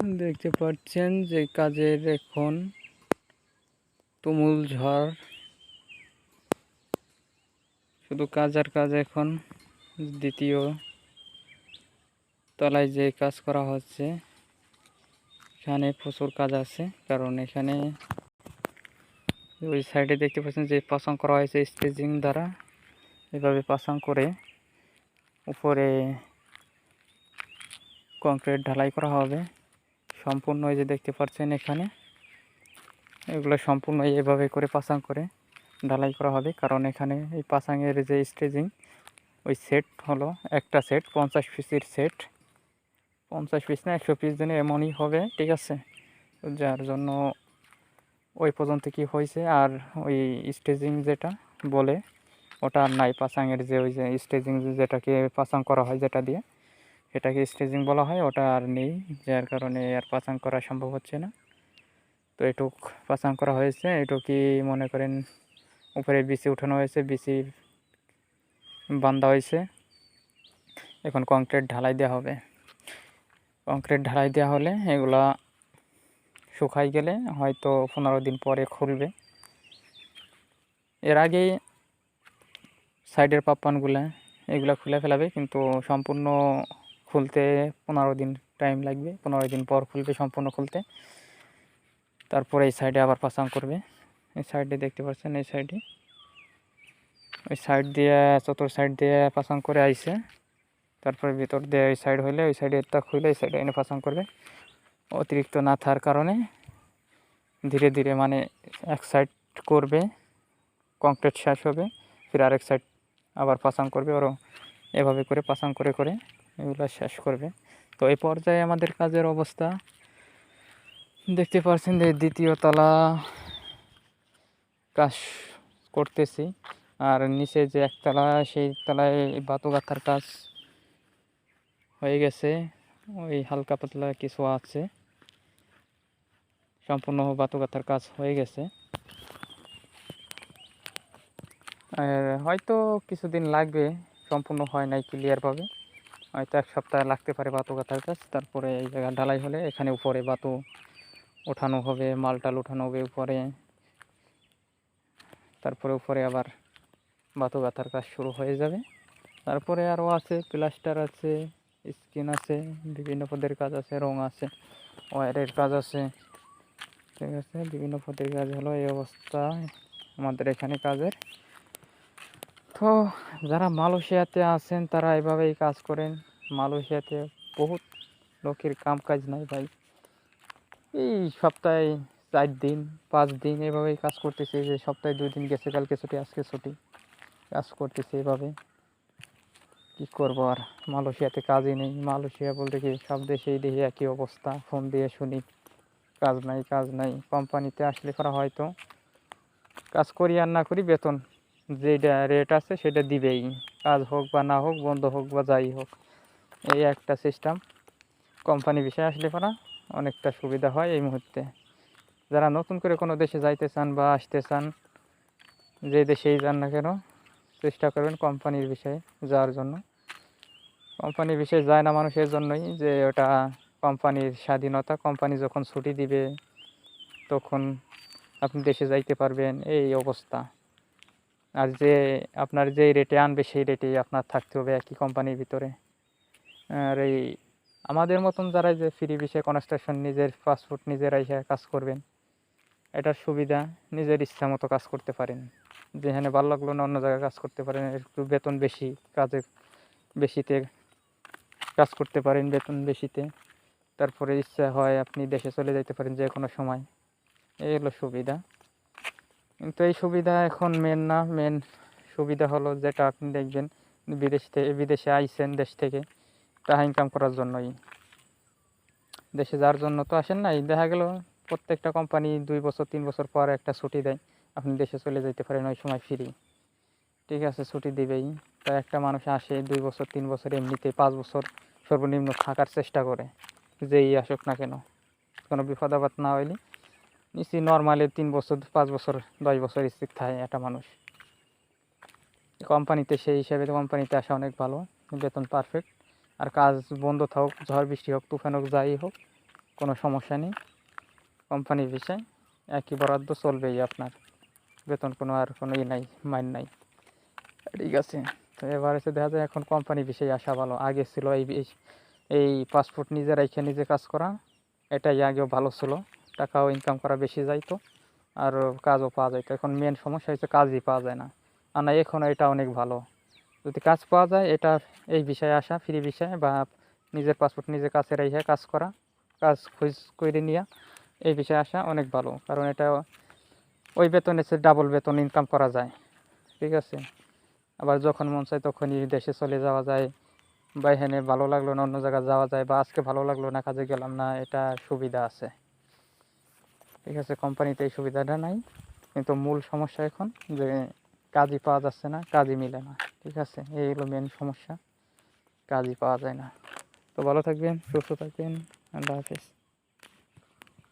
দেখতে পাচ্ছেন যে কাজের এখন তুমুল ঝড়। শুধু কাজ আর কাজ এখন। দ্বিতীয় তলায় যে কাজ করা হচ্ছে, এখানে প্রচুর কাজ আছে, কারণ এখানে ওই সাইডে দেখতে পাচ্ছেন যে পাসাং করা হয়েছে স্টেজিং দ্বারা। এভাবে পাসাং করে উপরে কংক্রিট ঢালাই করা হবে। সম্পূর্ণ এই যে দেখতে পাচ্ছেন এখানে, এগুলো সম্পূর্ণ এভাবে করে পাসাং করে ঢালাই করা হবে। কারণ এখানে এই পাসাংয়ের যে স্টেজিং ওই সেট হলো একটা সেট পঞ্চাশ পিসের সেট পঞ্চাশ পিস না, একশো পিস দিনে এমনই হবে, ঠিক আছে? যার জন্য ওই পর্যন্ত কি হয়েছে, আর ওই স্টেজিং যেটা বলে, ওটা আর নাই। পাসাংয়ের যে ওই যে স্টেজিং যেটাকে পাসাং করা হয় যেটা দিয়ে। এটাকে স্টেজিং বলা হয়, ওটা আর নেই, যার কারণে আর পাসাং করা সম্ভব হচ্ছে না। তো এটুক পাসাং করা হয়েছে এটুকি মনে করেন উপরে বিসি উঠানো হয়েছে বিসি বান্ধা হয়েছে। এখন কংক্রিট ঢালাই দেওয়া হবে। কংক্রিট ঢালাই দেওয়া হলে এগুলা শুকাই গেলে হয়তো পনেরো দিন পরে খুলবে। এর আগে সাইডের পাপ্পানগুলা এগুলা খুলে ফেলাবে, কিন্তু সম্পূর্ণ খুলতে পনেরো দিন টাইম লাগবে। পনেরো দিন পর খুলবে সম্পূর্ণ খুলতে। তারপরে এই সাইডে আবার পাসাং করবে। এই সাইডে দেখতে পাচ্ছেন, এই সাইডে ওই সাইড দিয়ে, চতুর সাইড দিয়ে পাসাং করে আইসে তারপরে ভিতর দিয়ে ওই সাইড হইলে, ওই সাইডে তা খুলে এই সাইডে এনে পাসাং করবে। অতিরিক্ত না থাকার কারণে ধীরে ধীরে মানে এক সাইড করবে কংক্রিট শেষ হবে, ফির আরেক সাইড আবার পাসাং করবে। ওরও এভাবে করে পাসাং করে করে এগুলো শেষ করবে। তো এই পর্যায়ে আমাদের কাজের অবস্থা। দেখতে পাচ্ছেন যে দ্বিতীয় তলা কাজ করতেছি। আর নিচে যে একতলা, সেই তলায় বাতু গাঁথার কাজ হয়ে গেছে। ওই হালকা পাতলা কিছু আছে। সম্পূর্ণ বাতু গাঁথার কাজ হয়ে গেছে। আর হয়তো কিছুদিন লাগবে, সম্পূর্ণ হয় নাই ক্লিয়ারভাবে হয়তো এক সপ্তাহ লাগতে পারে বাতু গাঁথার কাজ, তারপরে এই জায়গা ঢালাই হলে এখানে উপরে বাতু ওঠানো হবে, মালটাল ওঠানো হবে উপরে। তারপরে উপরে আবার বাতু গাঁথার কাজ শুরু হয়ে যাবে। তারপরে আরও আছে, প্লাস্টার আছে, স্কিন আছে, বিভিন্ন পদের কাজ আছে, রং আছে ওয়ারের কাজ আছে। ঠিক আছে, বিভিন্ন পদের কাজ হলো এই অবস্থা আমাদের এখানে কাজের। তো যারা মালয়েশিয়াতে আছেন, তারা এভাবেই কাজ করেন। মালয়েশিয়াতে বহুত লোকের কাম কাজ নাই ভাই। এই সপ্তাহে চার দিন, পাঁচ দিন এভাবেই কাজ করতেছে যে সপ্তাহে দুই দিন গেছে, কালকে ছুটি, আজকে ছুটি। কাজ করতেছে এভাবে। কি করব আর, মালয়েশিয়াতে কাজই নেই। মালয়েশিয়া বলতে কি, সব দেশেই দেখি একই অবস্থা। ফোন দিয়ে শুনি, কাজ নাই কাজ নাই। কোম্পানিতে আসলে করা হয়তো কাজ করি আর না করি বেতন। যেটা রেট আছে সেটা দিবেই। কাজ হোক বা না হোক, বন্ধ হোক বা যাই হোক, এই একটা সিস্টেম কোম্পানি বিষয়ে আসলে পরা অনেকটা সুবিধা হয় এই মুহূর্তে। যারা নতুন করে কোনো দেশে যাইতে চান বা আসতে চান, যে দেশেই যান না কেন, চেষ্টা করবেন কোম্পানির বিষয়ে যাওয়ার জন্য। কোম্পানির বিষয়ে যায় না মানুষের জন্যই যে ওটা কোম্পানির স্বাধীনতা কোম্পানি যখন ছুটি দিবে, তখন আপনি দেশে যাইতে পারবেন, এই অবস্থা। আর যে আপনার যেই রেটে আনবে সেই রেটেই আপনার থাকতে হবে একই কোম্পানির ভিতরে। আর এই আমাদের মতন যারা যে ফ্রি বিষয়ে কনস্ট্রাকশন নিজের পাসপোর্ট নিজের এসে কাজ করবেন, এটার সুবিধা নিজের ইচ্ছা মতো কাজ করতে পারেন। যেখানে ভালো লাগল না অন্য জায়গায় কাজ করতে পারেন, একটু বেতন বেশি কাজে বেশিতে কাজ করতে পারেন বেতন বেশিতে। তারপরে ইচ্ছা হয় আপনি দেশে চলে যেতে পারেন যে কোনো সময়। এই হলো সুবিধা। কিন্তু এই সুবিধা এখন মেন না মেন সুবিধা হলো যেটা আপনি দেখবেন বিদেশ থেকে বিদেশে আইসেন দেশ থেকে, টাকা ইনকাম করার জন্যই। দেশে যাওয়ার জন্য তো আসেন নাই, দেখা গেল প্রত্যেকটা কোম্পানি দুই বছর, তিন বছর পর একটা ছুটি দেয়। আপনি দেশে চলে যেতে পারেন, ওই সময় ফ্রি ঠিক আছে, ছুটি দিবেই। তাই একটা মানুষ আসে দুই বছর, তিন বছর এমনিতে পাঁচ বছর সর্বনিম্ন থাকার চেষ্টা করে, যেই আসুক না কেন। কোনো বিপদ আপদ না হইলে নিশ্চয়ই নর্মালি তিন বছর, পাঁচ বছর, দশ বছর স্থির থাকে একটা মানুষ। কোম্পানিতে সেই হিসাবে কোম্পানিতে আসা অনেক ভালো, বেতন পারফেক্ট আর কাজ বন্ধ থাকুক, ঝড় বৃষ্টি হোক, তুফান হোক, যাই হোক, কোনো সমস্যা নেই। কোম্পানির বিষয়, একই বরাদ্দ চলবেই আপনার। বেতন কোনো আর কোনো ই নাই, মাইন নাই। ঠিক আছে, তো এবার এসে দেখা যায় এখন কোম্পানি বিষয়ে আসা ভালো। আগে ছিল এই এই পাসপোর্ট নিজে রেখে নিজে কাজ করা, এটাই আগেও ভালো ছিল। টাকাও ইনকাম করা বেশি যাইতো, আর কাজও পাওয়া যাইতো। এখন মেন সমস্যা হচ্ছে কাজই পাওয়া যায় না। আর না, এখন এটা অনেক ভালো। যদি কাজ পাওয়া যায়, এটা এই বিষয়ে আসা ফ্রি বিষয়ে, বা নিজের পাসপোর্ট নিজে কাছে রেখে কাজ করা, কাজ খোঁজ করে নিয়ে, এই বিষয়ে আসা অনেক ভালো। কারণ এটা ওই বেতনে ডাবল বেতন ইনকাম করা যায়। ঠিক আছে? আবার যখন মন চায় তখনই দেশে চলে যাওয়া যায়, বা এখানে ভালো লাগল না, অন্য জায়গায় যাওয়া যায়, বা আজকে ভালো লাগল না, কাজে গেলাম না, এটা সুবিধা আছে। ঠিক আছে, কোম্পানিতে এই সুবিধাটা নাই। কিন্তু মূল সমস্যা এখন যে কাজই পাওয়া যাচ্ছে না, কাজই মিলে না, ঠিক আছে? এই হলো মেন সমস্যা, কাজই পাওয়া যায় না। তো ভালো থাকবেন, সুস্থ থাকবেন, আল্লাহ হাফিজ।